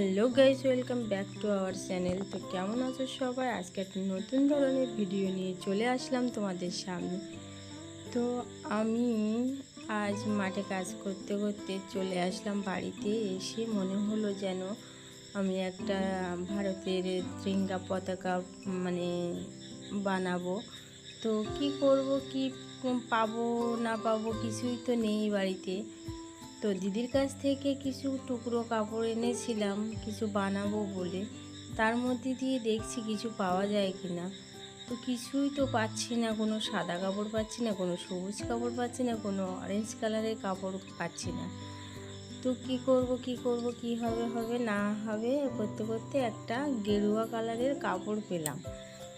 Hello guys, welcome back to our channel. তো কেমন আছো সবাই? আজকে একটা নতুন ধরনের ভিডিও নিয়ে চলে আসলাম তোমাদের সামনে। তো আমি আজ মাঠে কাজ করতে করতে চলে আসলাম বাড়িতে। এসে মনে হলো যেন আমি একটা ভারতের ত্রিঙ্গা পতাকা মানে বানাবো। তো কি করব, কি পাবো, না পাবো কিছুই তো নেই বাড়িতে। তো দিদির কাছ থেকে কিছু টুকরো কাপড় এনেছিলাম, কিছু বানাবো বলে। তার মধ্যে দিয়ে দেখছি কিছু পাওয়া যায় কি না তো কিছুই তো পাচ্ছি না, কোনো সাদা কাপড় পাচ্ছি না, কোনো সবুজ কাপড় পাচ্ছি না, কোনো অরেঞ্জ কালারের কাপড় পাচ্ছি না। তো কি করব কি করব, কি হবে হবে, না হবে, করতে করতে একটা গেরুয়া কালারের কাপড় পেলাম।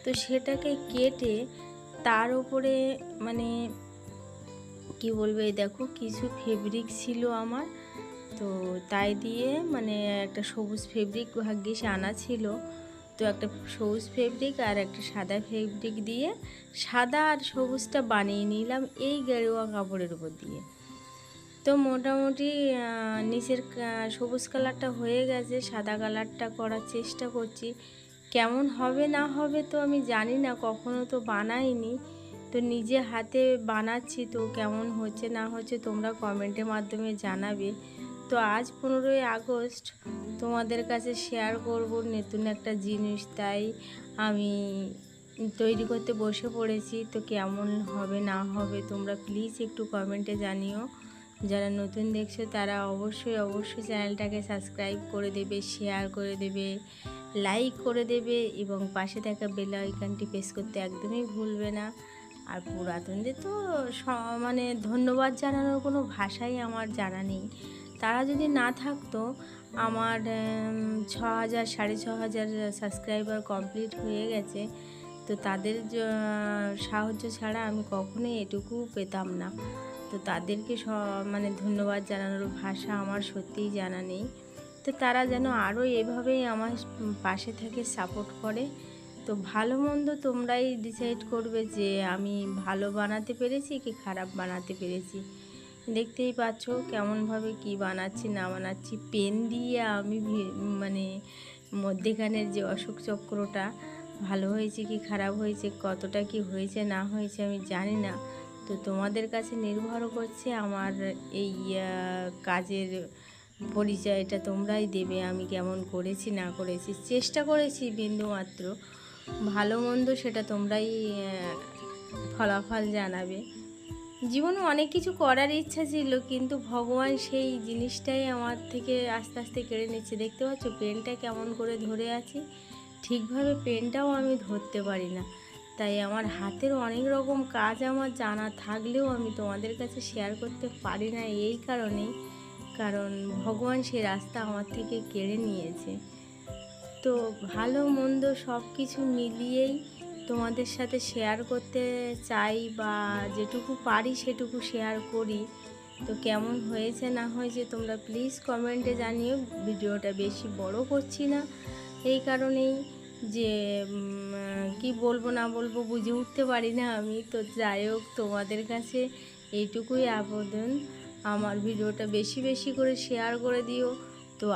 তো সেটাকে কেটে তার উপরে মানে কি বলব? এই দেখো কিছু ফেব্রিক ছিল আমার। তো তাই দিয়ে মানে একটা সবুজ ফেব্রিক ভাগ্যিস আনা ছিল। তো একটা সবুজ ফেব্রিক আর একটা সাদা ফেব্রিক দিয়ে সাদা আর সবুজটা বানিয়ে নিলাম এই গেরুয়া কাপড়ের উপর দিয়ে। তো মোটামুটি নিচের সবুজ কালারটা হয়ে গেছে, সাদা কালারটা করার চেষ্টা করছি। কেমন হবে না হবে তো আমি জানি না, কখনো তো বানাইনি। তো নিজে হাতে বানাচ্ছি তো কেমন হচ্ছে না হচ্ছে তোমরা কমেন্টের মাধ্যমে জানাবে। তো আজ পনেরোই আগস্ট, তোমাদের কাছে শেয়ার করব নতুন একটা জিনিস। তাই আমি তৈরি করতে বসে পড়েছি। তো কেমন হবে না হবে তোমরা প্লিজ একটু কমেন্টে জানিও। যারা নতুন দেখছ তারা অবশ্যই অবশ্যই চ্যানেলটাকে সাবস্ক্রাইব করে দেবে শেয়ার করে দেবে লাইক করে দেবে এবং পাশে থাকা বেল আইকনটি প্রেস করতে একদমই ভুলবে না। আর পুরাতনদের তো মানে ধন্যবাদ জানানোর কোনো ভাষাই আমার জানা নেই। তারা যদি না থাকতো, আমার ছ হাজার সাড়ে ছ হাজার সাবস্ক্রাইবার কমপ্লিট হয়ে গেছে, তো তাদের সাহায্য ছাড়া আমি কখনোই এটুকু পেতাম না। তো তাদেরকে স মানে ধন্যবাদ জানানোর ভাষা আমার সত্যিই জানা নেই। তো তারা যেন আরও এভাবেই আমার পাশে থেকে সাপোর্ট করে। তো ভালো মন্দ তোমরাই ডিসাইড করবে যে আমি ভালো বানাতে পেরেছি কি খারাপ বানাতে পেরেছি। দেখতেই পাচ্ছ কেমনভাবে কি বানাচ্ছি, না বানাচ্ছি। পেন দিয়ে আমি মানে মধ্যেখানের যে অশোক চক্রটা, ভালো হয়েছে কি খারাপ হয়েছে, কতটা কি হয়েছে, না হয়েছে আমি জানি না। তো তোমাদের কাছে নির্ভর করছে আমার এই কাজের পরিচয়টা তোমরাই দেবে আমি কেমন করেছি, না করেছি। চেষ্টা করেছি বিন্দুমাত্র। ভালো মন্দ সেটা তোমরাই ফলাফল জানাবে। জীবনে অনেক কিছু করার ইচ্ছা ছিল, কিন্তু ভগবান সেই জিনিসটাই আমার থেকে আস্তে আস্তে কেড়ে নিচ্ছে। দেখতে পাচ্ছ, পেনটা কেমন করে ধরে আছি। ঠিকভাবে পেনটাও আমি ধরতে পারি না। তাই আমার হাতের অনেক রকম কাজ আমার জানা থাকলেও আমি তোমাদের কাছে শেয়ার করতে পারি না এই কারণেই। কারণ ভগবান সেই রাস্তা আমার থেকে কেড়ে নিয়েছে। তো ভালো, মন্দ সব কিছু মিলিয়েই তোমাদের সাথে শেয়ার করতে চাই বা যেটুকু পারি সেটুকু শেয়ার করি। তো কেমন হয়েছে না হয়েছে তোমরা প্লিজ কমেন্টে জানিও। ভিডিওটা বেশি বড় করছি না। এই কারণেই যে কি বলব না বলব বুঝে উঠতে পারি না আমি। তো যাই হোক, তোমাদের কাছে এইটুকুই আবেদন। আমার ভিডিওটা বেশি বেশি করে শেয়ার করে দিও। তো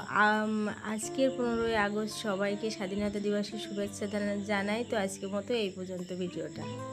আজকের পনেরোই আগস্ট সবাইকে স্বাধীনতা দিবসের শুভেচ্ছা জানা- জানাই। তো আজকের মতো এই পর্যন্ত ভিডিওটা।